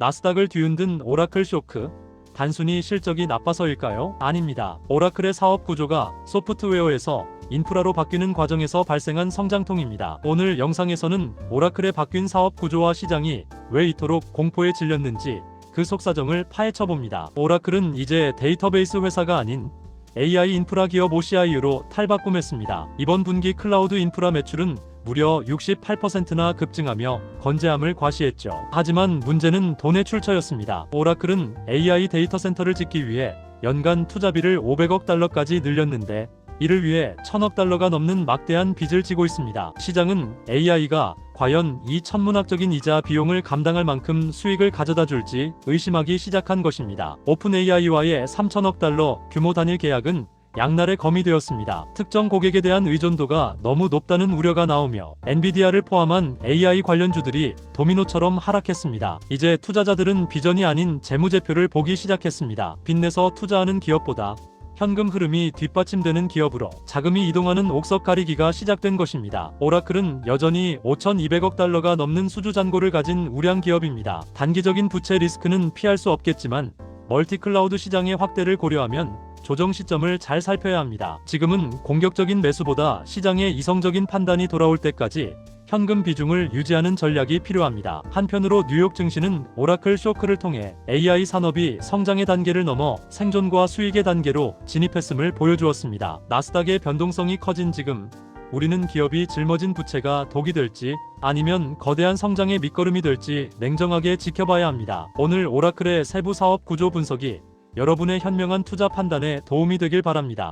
나스닥을 뒤흔든 오라클 쇼크. 단순히 실적이 나빠서일까요? 아닙니다. 오라클의 사업 구조가 소프트웨어에서 인프라로 바뀌는 과정에서 발생한 성장통입니다. 오늘 영상에서는 오라클의 바뀐 사업 구조와 시장이 왜 이토록 공포에 질렸는지 그 속사정을 파헤쳐 봅니다. 오라클은 이제 데이터베이스 회사가 아닌 AI 인프라 기업 OCI로 탈바꿈했습니다. 이번 분기 클라우드 인프라 매출은 무려 68%나 급증하며 건재함을 과시했죠. 하지만 문제는 돈의 출처였습니다. 오라클은 AI 데이터 센터를 짓기 위해 연간 투자비를 500억 달러까지 늘렸는데 이를 위해 1000억 달러가 넘는 막대한 빚을 지고 있습니다. 시장은 AI가 과연 이 천문학적인 이자 비용을 감당할 만큼 수익을 가져다 줄지 의심하기 시작한 것입니다. 오픈 AI와의 3천억 달러 규모 단일 계약은 양날의 검이 되었습니다. 특정 고객에 대한 의존도가 너무 높다는 우려가 나오며 엔비디아를 포함한 AI 관련주들이 도미노처럼 하락했습니다. 이제 투자자들은 비전이 아닌 재무제표를 보기 시작했습니다. 빚내서 투자하는 기업보다 현금 흐름이 뒷받침되는 기업으로 자금이 이동하는 옥석 가리기가 시작된 것입니다. 오라클은 여전히 5,200억 달러가 넘는 수주 잔고를 가진 우량 기업입니다. 단기적인 부채 리스크는 피할 수 없겠지만 멀티 클라우드 시장의 확대를 고려하면 조정 시점을 잘 살펴야 합니다. 지금은 공격적인 매수보다 시장의 이성적인 판단이 돌아올 때까지 현금 비중을 유지하는 전략이 필요합니다. 한편으로 뉴욕 증시는 오라클 쇼크를 통해 AI 산업이 성장의 단계를 넘어 생존과 수익의 단계로 진입했음을 보여주었습니다. 나스닥의 변동성이 커진 지금 우리는 기업이 짊어진 부채가 독이 될지 아니면 거대한 성장의 밑거름이 될지 냉정하게 지켜봐야 합니다. 오늘 오라클의 세부 사업 구조 분석이 여러분의 현명한 투자 판단에 도움이 되길 바랍니다.